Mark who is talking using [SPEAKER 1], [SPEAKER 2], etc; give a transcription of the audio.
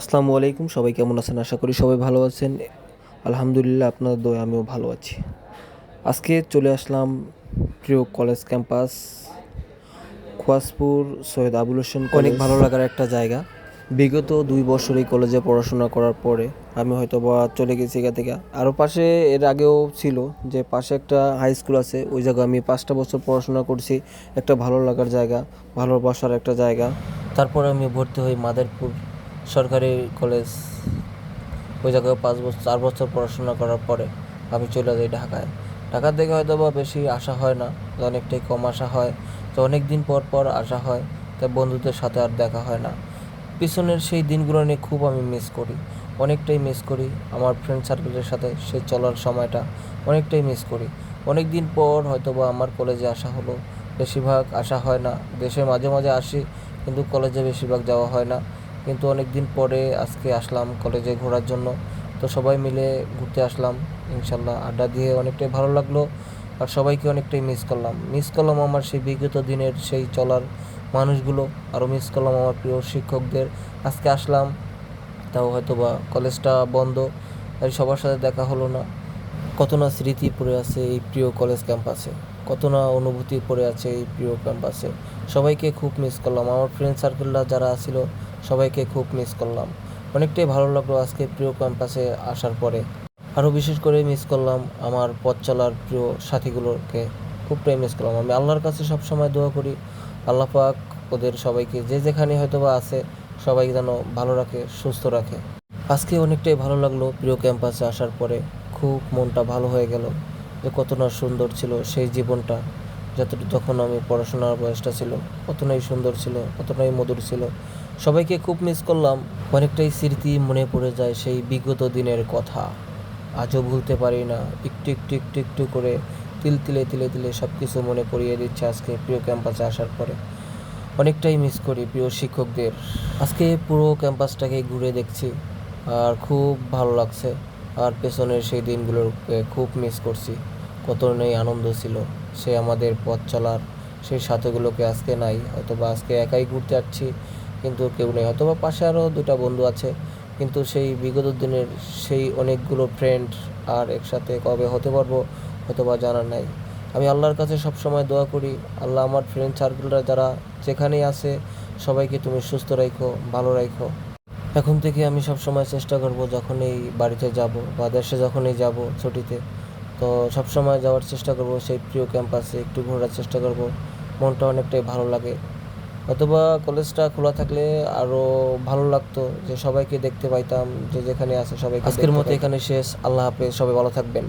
[SPEAKER 1] আসসালামু আলাইকুম সবাই কেমন আছেন? আশা করি সবাই ভালো আছেন। আলহামদুলিল্লাহ আপনাদের দয় আমিও ভালো আছি। আজকে চলে আসলাম প্রিয় কলেজ ক্যাম্পাস খোয়াসপুর সৈয়দ আবুল হোসেন অনেক ভালো লাগার একটা জায়গা। বিগত দুই বছর এই কলেজে পড়াশোনা করার পরে আমি হয়তো বা চলে গেছি এখান থেকে। আরও পাশে এর আগেও ছিল যে পাশে একটা হাই স্কুল আছে ওই জায়গায় আমি পাঁচটা বছর পড়াশোনা করছি। একটা ভালো লাগার জায়গা ভালোবাসার একটা জায়গা। তারপরে আমি ভর্তি হই মাদারপুর। সরকারি কলেজ ওই জায়গায় পাঁচ বছর, চার বছর পড়াশোনা করার পরে আমি চলে যাই ঢাকায়। ঢাকার থেকে হয়তো বা বেশি আসা হয় না অনেকটাই কম আসা হয়। তো অনেক দিন পর পর আসা হয় তাই বন্ধুদের সাথে আর দেখা হয় না। পিছনের সেই দিনগুলো নিয়ে খুব আমি মিস করি। অনেকটাই মিস করি আমার ফ্রেন্ড সার্কেলের সাথে সেই চলার সময়টা, অনেকটাই মিস করি। অনেক দিন পর হয়তো বা আমার কলেজে আসা হলো। বেশিরভাগ আসা হয় না। দেশে মাঝে মাঝে আসি, কিন্তু কলেজে বেশিরভাগ যাওয়া হয় না। কিন্তু অনেক দিন পরে আজকে আসলাম কলেজে ঘোরার জন্য। তো সবাই মিলে ঘুরতে আসলাম, ইনশাল্লাহ। আড্ডা দিয়ে অনেকটাই ভালো লাগল আর সবাইকে অনেকটাই মিস করলাম। মিস করলাম আমার সেই বিগত দিনের সেই চলার মানুষগুলো, আরও মিস করলাম আমার প্রিয় শিক্ষকদের। আজকে আসলাম, তাও হয়তো বা কলেজটা বন্ধ তাই সবার সাথে দেখা হলো না। কত না স্মৃতি পড়ে আছে এই প্রিয় কলেজ ক্যাম্পাসে, কত না অনুভূতি পড়ে আছে এই প্রিয় ক্যাম্পাসে। সবাইকে খুব মিস করলাম। আমার ফ্রেন্ড সার্কেলরা যারা ছিল সবাইকে খুব মিস করলাম। অনেকটাই ভালো লাগল আজকে প্রিয় ক্যাম্পাসে আসার পরে। আরও বিশেষ করে মিস করলাম আমার পথ চলার প্রিয় সাথীগুলোকে। খুবটাই মিস করলাম। আমি আল্লাহর কাছে সবসময় দোয়া করি। আল্লাহ পাক ওদের সবাইকে যে যেখানে হয়তো বা আছে, সবাই যেন ভালো রাখে, সুস্থ রাখে। আজকে অনেকটাই ভালো লাগল প্রিয় ক্যাম্পাসে আসার পরে। খুব মনটা ভালো হয়ে গেল যে কত না সুন্দর ছিল সেই জীবনটা। যতটুকু তখন আমি পড়াশোনার বয়সটা ছিল কতটাই সুন্দর ছিল কতটাই মধুর ছিল। সবাইকে খুব মিস করলাম। অনেকটাই স্মৃতি মনে পড়ে যায় সেই বিগত দিনের কথা। আজও ভুলতে পারি না। একটু একটু একটু একটু করে তিল, তিলে তিলে তিলে সব কিছু মনে পড়িয়ে দিচ্ছে আজকে প্রিয় ক্যাম্পাসে আসার পরে। অনেকটাই মিস করি প্রিয় শিক্ষকদের। আজকে পুরো ক্যাম্পাসটাকে ঘুরে দেখছি আর খুব ভালো লাগছে। আর পেছনের সেই দিনগুলোকে খুব মিস করছি। কত নেই আনন্দ ছিল। সে আমাদের পথ চলার সেই সাথীগুলোকে আজকে নাই হয়তো বা আজকে একাই ঘুরতে যাচ্ছি কিন্তু কেউ নেই। হয়তো বা পাশে আরও দুটা বন্ধু আছে, কিন্তু সেই বিগত দিনের সেই অনেকগুলো ফ্রেন্ড আর একসাথে কবে হতে পারব হয়তো বা জানার নাই। আমি আল্লাহর কাছে সব সময় দোয়া করি, আল্লাহ আমার ফ্রেন্ড সার্কেলরা যারা যেখানেই আছে, সবাইকে তুমি সুস্থ রাখো ভালো রাখো এখন থেকে আমি সব সময় চেষ্টা করব যখনই বাড়িতে যাব বা দেশে যখনই যাব ছুটিতে তো সবসময় যাওয়ার চেষ্টা করব সেই প্রিয় ক্যাম্পাসে একটু ঘোরার চেষ্টা করব। মনটা অনেকটাই ভালো লাগে। অথবা কলেজটা খোলা থাকলে আরও ভালো লাগতো যে সবাইকে দেখতে পাইতাম যে যেখানে আছে সবাই আজকের মতো এখানে শেষ। আল্লাহ হাফেজ সবাই ভালো থাকবেন।